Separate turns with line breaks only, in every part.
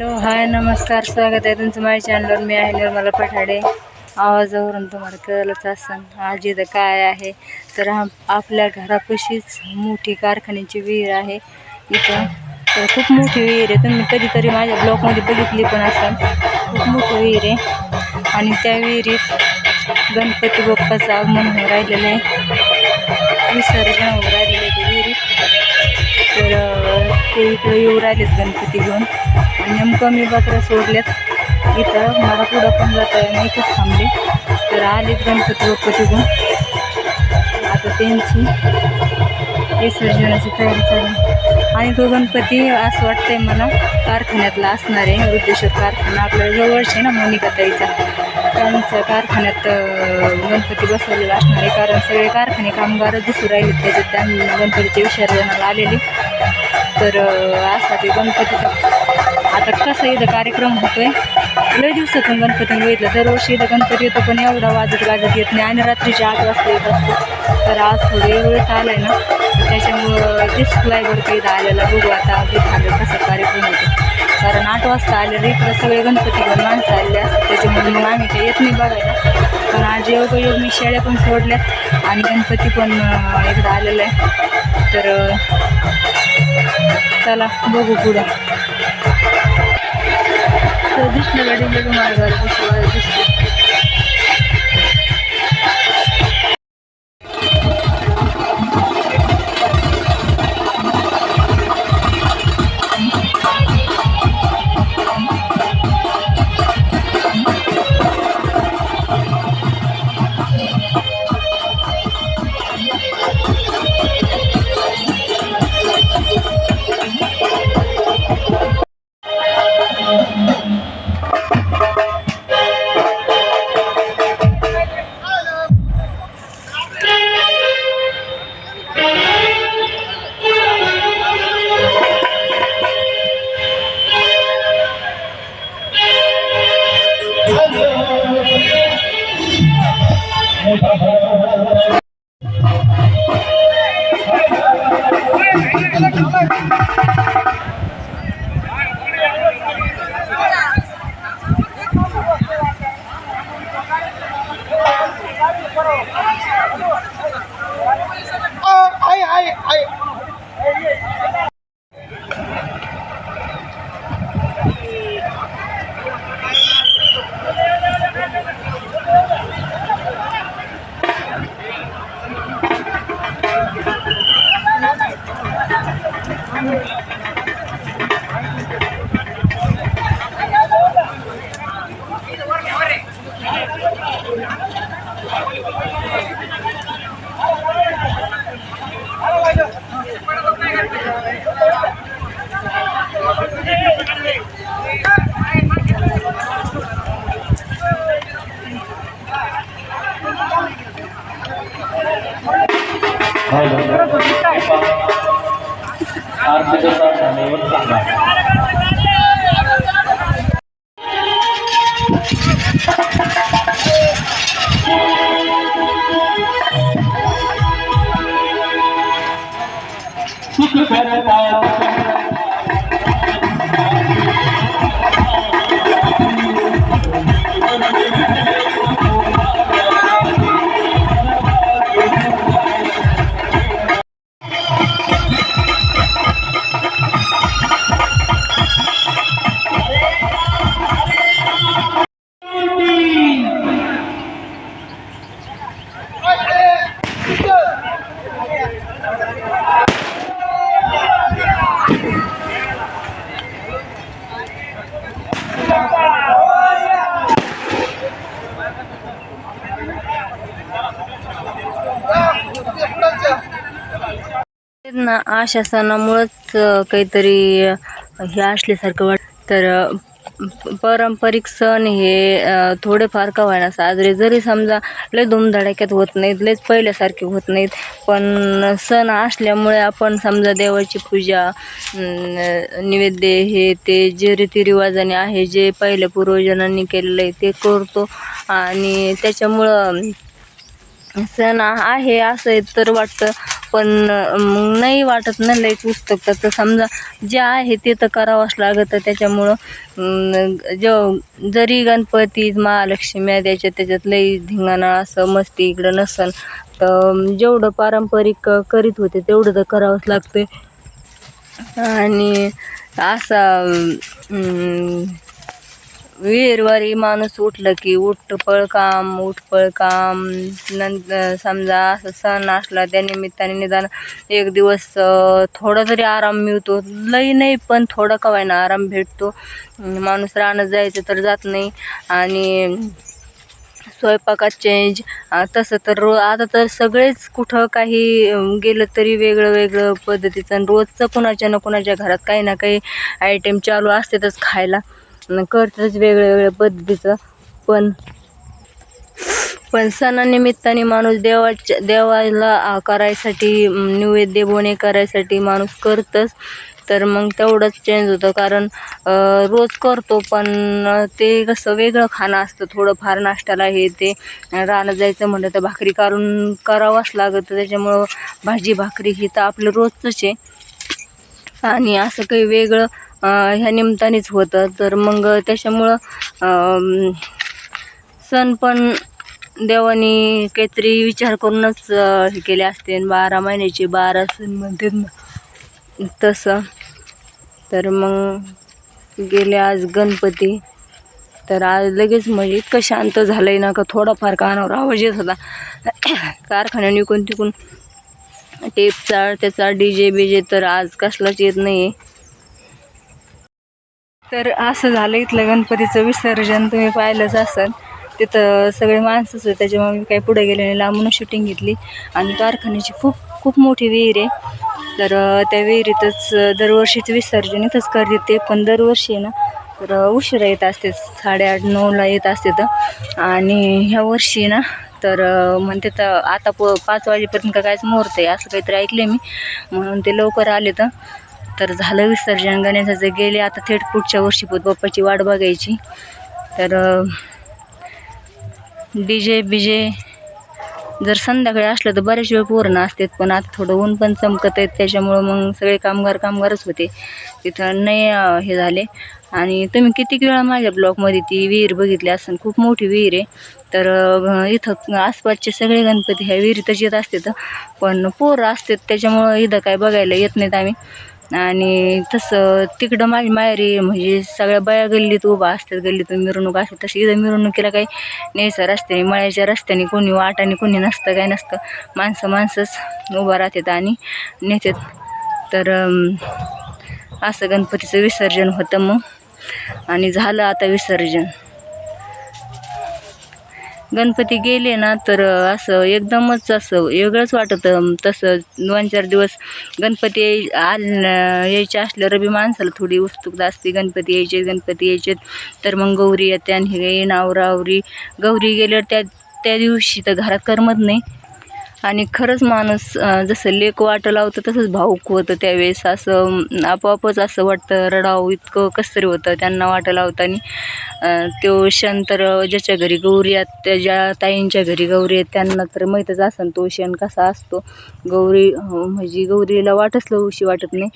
Hello hi नमस्कार स्वागत आहे तुमचं माझ्या चॅनलवर मी आहे निर्मला पठाडे. आवाजावरून तुम्हाला कळलंच असन आज इथं काय आहे? तर हा आपल्या घरापाशीच मोठी कारखान्याची विहीर आहे इथं. तर खूप मोठी विहीर आहे. तुम्ही कधीतरी माझ्या ब्लॉकमध्ये बघितली पण असाल. खूप मोठी विहीर आहे. आणि त्या विहिरीत गणपती बाप्पाचं आगमन होऊन राहिलेलं आहे. विसर्जन होऊन राहिलेलं आहे त्या विहिरीत. तर ते इकडं येऊ राहिलेत गणपती घेऊन. आणि नेमकं मी बकऱ्या सोडल्यात. इथं मला पुढं पण जाता येईना इथंच थांबले. तर आलेत गणपती बाप्पा तिथून आता त्यांची विसर्जनाची तयारी चालू आणि तो गणपती असं वाटतंय मला कारखान्यातला असणार आहे. वृद्धेश्वर कारखाना आपल्याला जवळच आहे ना मोनिकाताईचा त्यांच्या कारखान्यात गणपती बसवलेला असणार आहे. कारण सगळे कारखाने कामगारच दिसू राहिले त्याच्यात त्या गणपतीच्या विसर्जनाला आलेले. तर असा ते गणपतीचा आता कसं इथं कार्यक्रम होतोय? लय दिवसातून गणपती बघितलं दरवर्षी इथं गणपती येतो पण एवढा वाजत गाजत येत नाही आणि रात्रीच्या आठ वाजता येत असतो. तर आज थोडे वेळेस आलाय ना त्याच्यामुळं डिस्प्लायवर काही इथं आलेला बघू आता अगदी झालं कसं कार्यक्रम होतो कारण आठ वाजता आलेलं इकडं सगळे गणपती घेऊन माणसं आलेले असतात त्याच्यामुळे मग आम्ही काही येत नाही बघायला. पण आज योग मी शेळ्या पण सोडल्यात आणि गणपती पण एकदा इकडं आलेलं आहे. तर चला बघू पुढं. दिसलं गाडी लगेच माझ्या घरापाशी दिसलं
आहे
आर्थिक झाल्यावर सांगा सुख करता
Bye. ना अशा सणामुळंच काहीतरी हे असल्यासारखं वाट तर पारंपरिक सण हे थोडेफार का व्हायला साजरे. जरी समजा लय धुमधडाक्यात होत नाहीत लयच पहिल्यासारखे होत नाहीत पण सण असल्यामुळे आपण समजा देवाची पूजा निवेद्य नैवेद्य हे ते जे रीतिरिवाजाने आहे जे पहिल्या पूर्वजांनी केलेलं आहे ते करतो. आणि त्याच्यामुळं सण आहे असं तर वाटतं. पण मग नाही वाटत ना लईच पुस्तक तर समजा जे आहे ते तर करावंच लागतं. त्याच्यामुळं अं, जो जरी गणपती महालक्ष्मी त्याच्यात त्याच्यात लई धिंगाणा असं मस्ती इकडं नसन तर जेवढं पारंपरिक करीत होते तेवढं तर करावंच लागते आणि असा विहिरवारी माणूस उठलं की उठ पळकाम उठ काम. नंतर समजा असं सण असला त्या निमित्ताने निदान एक दिवस थोडा तरी आराम मिळतो लई नाही पण थोडा का ना आराम भेटतो. माणूस राहणं जायचं तर जात नाही. आणि स्वयंपाकात चेंज तसं तर रो आता तर सगळेच कुठं काही गेलं तरी वेगळं वेगळं पद्धतीचं. आणि रोजचं कुणाच्या ना कुणाच्या घरात काही ना काही आयटम चालू असतेतच खायला. करतच करतातच वेगळ्या पद्धतीचं. पण पण सणानिमित्ताने माणूस देवाच्या देवाला करायसाठी नैवेद्य बोणे करायसाठी माणूस करतच. तर मग तेवढंच चेंज होतं. कारण रोज करतो पण ते कसं वेगळं खाणं असतं. थोडंफार नाश्त्याला हे ते रानात जायचं म्हणलं तर भाकरी काढून करावंच लागतं. त्याच्यामुळं भाजी भाकरी ही तर आपलं रोजचंच आहे. आणि असं काही वेगळं ह्या निमित्तानेच होतं. तर मग त्याच्यामुळं सण पण देवानी काहीतरी विचार करूनच हे केले असते. बारा महिन्याचे बारा सण म्हणतात तसं. तर मग गेले आज गणपती. तर आज लगेच म्हणजे इतकं शांत झालं आहे ना का थोडाफार कानावर आवाज येत होता. कारखान्याने इकून तिकून टेपचा त्याचा डी जे बीजे तर आज कसलाच येत नाही आहे तर असं झालं इथलं गणपतीचं विसर्जन तुम्ही पाहिलंच असाल. तिथं सगळे माणसंच होते त्याच्यामुळे मी काही पुढे गेले नाही. लांबून शूटिंग घेतली. आणि कारखान्याची खूप खूप मोठी विहीर आहे. तर त्या विहिरीतच दरवर्षीचं दरवर्षीच विसर्जन इथंच करते ते. पण दरवर्षी ना तर उशिरा येत असते. साडेआठ नऊला येत असते तर. आणि ह्या वर्षी ना तर म्हणते तर आता प पाच वाजेपर्यंत कायच मुहूर्त आहे. असं काहीतरी ऐकले मी. म्हणून ते लवकर आले तर. तर झालं विसर्जन गणेशाचं गेले आता थेट पुढच्या वर्षी बाप्पाची वाट बघायची. तर डी जे बीजे जर संध्याकाळी असलं तर बरेच वेळ पूर्ण असतात पण आता थोडं ऊन पण चमकत आहेत त्याच्यामुळं मग सगळे कामगार कामगारच होते. तिथं नाही हे झाले. आणि तुम्ही कितीक वेळा माझ्या ब्लॉकमध्ये ती विहीर बघितली असेल खूप मोठी विहीर आहे. तर इथं आसपासचे सगळे गणपती ह्या विहिरीतच येत असतात. पण पोरं असतात त्याच्यामुळं इथं काय बघायला येत नाहीत आम्ही. आणि तसं तिकडं माझी माहेरी म्हणजे सगळ्या बाया गल्लीत उभा असतात गल्लीतून मिरवणूक असते तशी. इथं मिरवणुकीला काही न्यायचं रस्त्याने मळ्याच्या रस्त्याने कोणी वाटाने कोणी नसतं काय नसतं. माणसं माणसंच उभा राहतात आणि नेतात. तर असं गणपतीचं विसर्जन होतं मग. आणि झालं आता विसर्जन. गणपती गेले ना तर असं एकदमच असं वेगळंच वाटतं तसं दोन चार दिवस गणपती याय- आल यायचे असल्यावर बी माणसाला थोडी उत्सुकता असते गणपती यायचे गणपती यायचे. तर मग गौरी येते आणि हे नावरावरी गौरी गेल्यावर त्या त्या दिवशी तर घरात करमत नाही. आणि खरंच माणूस जसं लेक वाटं लावतं तसंच भाऊक होतं त्यावेळेस. असं आपोआपच असं वाटतं रडावं इतकं कसं तरी होतं त्यांना वाटं लावताना. तो क्षण तर ज्याच्या घरी गौरी आहेत त्याच्या ताईंच्या घरी गौरी आहेत त्यांना तर माहीतच असेल तो क्षण कसा असतो. गौरी म्हणजे गौरीला वाटच लावूशी वाटत नाही.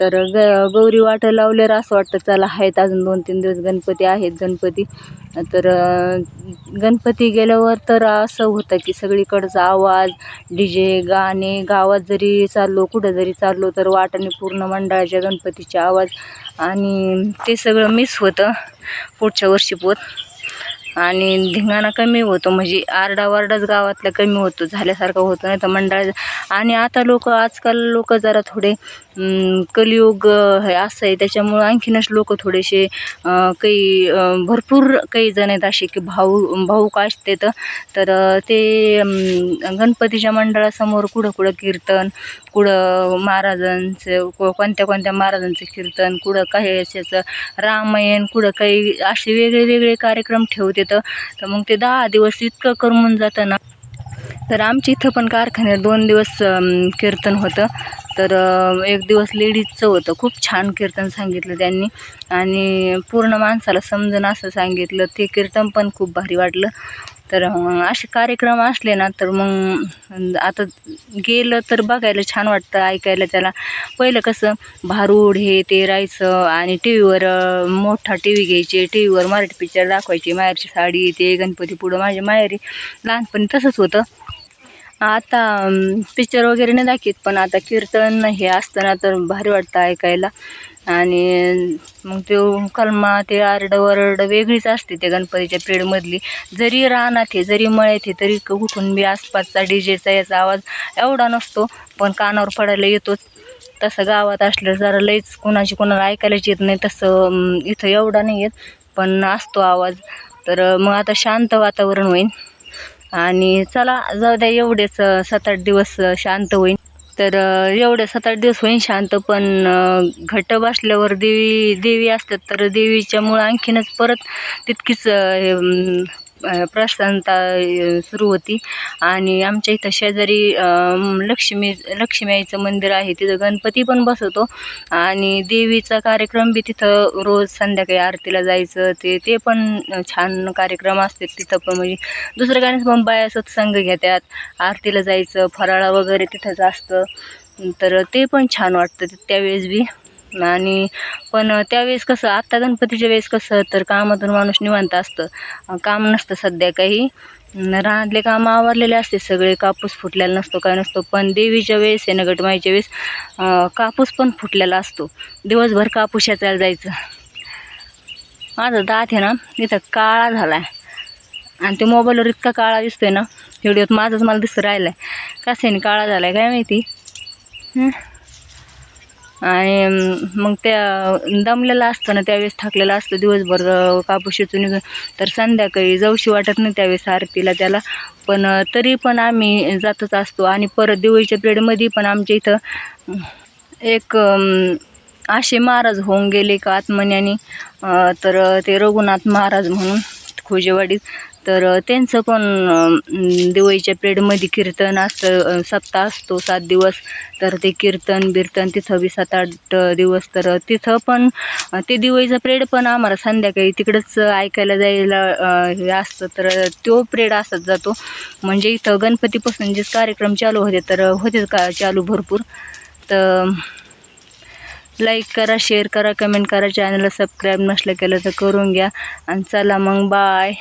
तर ग गौरी वाटं लावल्यावर असं वाटतं चला आहेत अजून दोन तीन दिवस गणपती आहेत गणपती. तर गणपती गेल्यावर तर असं होतं की सगळीकडचा आवाज डी जे गाणे गावात जरी चाललो कुठं जरी चाललो तर वाटाने पूर्ण मंडळाच्या गणपतीचे आवाज आणि ते सगळं मिस होतं पुढच्या वर्षी पोत. आणि धिंगाणा कमी होतो. म्हणजे आरडाओरडाच गावातला कमी होतो झाल्यासारखं होतं. नाही तर मंडळ आणि आता लोक आजकाल लोक जरा थोडे कलियुग हे असं आहे. त्याच्यामुळं आणखीनच लोक थोडेसे काही भरपूर काही जण आहेत असे की भाऊ भाऊ असते तर ते गणपतीच्या मंडळासमोर कुठं कुठं कीर्तन कुठं महाराजांचं को- कोणत्या कोणत्या महाराजांचं कीर्तन कुठं काही याच्याचं रामायण कुठं काही असे वेगळे वेगळे कार्यक्रम ठेवते. तर मग ते दहा दिवस इतकं करमून जातं ना. तर आमच्या इथं पण कारखान्यात दोन दिवस कीर्तन होतं. तर एक दिवस लेडीजचं होतं. खूप छान कीर्तन सांगितलं त्यांनी. आणि पूर्ण माणसाला समजून असं सांगितलं. ते कीर्तन पण खूप भारी वाटलं. तर असे कार्यक्रम असले ना तर मग आता गेलं तर बघायला छान वाटतं ऐकायला त्याला. पहिलं कसं भारूड हे ते राहायचं आणि टी व्हीवर मोठा टी व्ही घ्यायचे टी व्हीवर मराठी पिक्चर दाखवायचे माहेरची साडी ते गणपती पुढं माझ्या माहेरी लहानपणी तसंच होतं. आता पिक्चर वगैरे नाही दाखवत पण आता कीर्तन हे असताना तर भारी वाटतं ऐकायला. आणि मग ते कलमा ते आरड वरड वेगळीच असते त्या गणपतीच्या पिढीमधली. जरी रानात आहे जरी मळ्यात आहे तरी कुठून बी आसपासचा डी जेचा याचा आवाज एवढा नसतो पण कानावर पडायला येतोच. तसं गावात असलं जरा लईच कोणाची कोणाला ऐकायलाच येत नाही तसं इथं एवढा नाही येत पण असतो आवाज. तर मग आता शांत वातावरण होईल आणि चला जाऊ द्या एवढेच सात आठ दिवस शांत होईल तर एवढे सात आठ दिवस होईन शांत पण घट बसल्यावर देवी देवी असतात तर देवीच्यामुळं आणखीनच परत तितकीच प्रसन्नता सुरू होती. आणि आमच्या इथं शेजारी लक्ष्मी लक्ष्मी आईचं मंदिर आहे. तिथं गणपती पण बसवतो. आणि देवीचा कार्यक्रम बी तिथं रोज संध्याकाळी आरतीला जायचं. ते ते पण छान कार्यक्रम असतात तिथं पण. म्हणजे दुसरं काय नाही पण बाया सत्संग घेतात. आरतीला जायचं फराळा वगैरे तिथंच असतं. तर ते पण छान वाटतं त्यावेळेस बी. आणि पण त्यावेळेस कसं आत्ता गणपतीच्या वेळेस कसं तर कामातून माणूस निवांत असतं. काम नसतं सध्या काही. रानातले काम आवरलेले असते सगळे कापूस फुटलेला नसतो काय नसतो. पण देवीच्या वेळेस आहे ना गटमाईच्या वेळेस कापूस पण फुटलेला असतो. दिवसभर कापूस याचायला जायचं. माझा दात आहे ना इथं काळा झाला आहे आणि ते मोबाईलवर इतका काळा दिसतोय ना व्हिडिओत माझंच मला दिसतं राहिलं आहे कशाने काळा झाला आहे काय माहिती? हं? आणि मग त्या दमलेला असतं ना त्यावेळेस थकलेलं असतं दिवसभर कापूस येतो निघून. तर संध्याकाळी जाऊशी वाटत नाही त्यावेळेस आरतीला त्याला. पण तरी पण आम्ही जातच असतो. आणि परत दिवाळीच्या पिरियडमध्ये पण आमच्या इथं एक असे महाराज होऊन गेले का आत्मन्यानी तर ते रघुनाथ महाराज म्हणून खोजेवाडीत. तर त्यांचं पण दिवाळीच्या पिरियडमध्ये कीर्तन असतं सप्ताह असतो सात दिवस. तर ते कीर्तन बिर्तन तिथं बी सात आठ दिवस. तर तिथं पण ते दिवाळीचा प्रेड पण आम्हाला संध्याकाळी तिकडंच ऐकायला जायला हे असतं. तर तो प्रेड असत जातो. म्हणजे इथं गणपतीपासून जे कार्यक्रम चालू होते तर होते का चालू भरपूर. तर लाईक करा शेअर करा कमेंट करा चॅनलला सबस्क्राईब नसलं केलं तर करून घ्या. आणि चला मग बाय